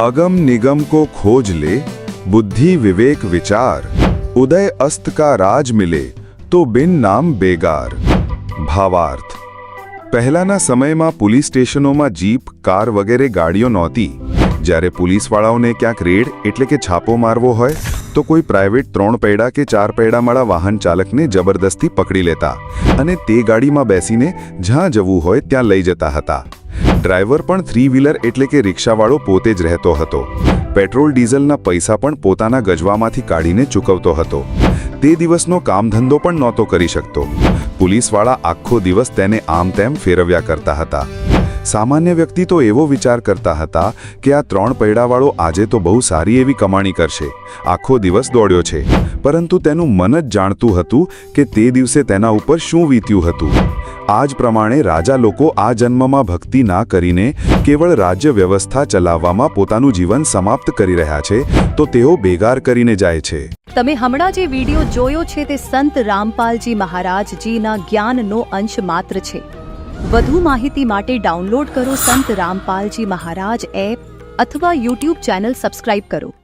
अगम निगम को खोज ले बुद्धि विवेक विचार उदय अस्त का राज मिले तो बिन नाम बेगार ભાવાર્થ પહેલાના સમયમાં પોલીસ સ્ટેશનોમાં જીપ કાર વગેરે ગાડીઓ નહોતી જ્યારે પોલીસવાળાઓને ક્યાંક રેડ એટલે કે છાપો મારવો હોય તો કોઈ પ્રાઇવેટ ત્રણ પૈડા કે ચાર પૈડાવાળા વાહન ચાલકને જબરદસ્તી પકડી લેતા અને તે ગાડીમાં બેસીને જ્યાં જવું હોય ત્યાં લઈ જતા હતા ડ્રાઈવર પણ થ્રી વ્હીલર એટલે કે રિક્ષાવાળો પોતે જ રહેતો હતો. પેટ્રોલ ડીઝલના પૈસા પણ પોતાના ગજવામાંથી કાઢીને ચૂકવતો હતો. તે દિવસનો કામધંધો પણ નહોતો કરી શકતો. પોલીસવાળા આખો દિવસ તેને આમ તેમ ફેરવ્યા કરતા હતા. સામાન્ય વ્યક્તિ તો એવો વિચાર કરતા હતા કે આ ત્રણ પૈડાવાળો આજે તો બહુ સારી એવી કમાણી કરશે. આખો દિવસ દોડ્યો છે. પરંતુ તેનું મન જ જાણતું હતું કે તે દિવસે તેના ઉપર શું વીત્યું હતું. આ જ પ્રમાણે રાજા લોકો આ જન્મમાં ભક્તિ ના કરીને કેવળ રાજ્ય વ્યવસ્થા ચલાવવામાં પોતાનું જીવન સમાપ્ત કરી રહ્યા છે, તો તેઓ બેગાર કરીને જાય છે. તમે હમણાં જે વીડિયો જોયો છે તે સંત રામપાલજી મહારાજજીના જ્ઞાનનો અંશ માત્ર છે. વધુ માહિતી માટે ડાઉનલોડ કરો સંત રામપાલજી મહારાજ એપ અથવા યુટ્યુબ ચેનલ સબસ્ક્રાઇબ કરો.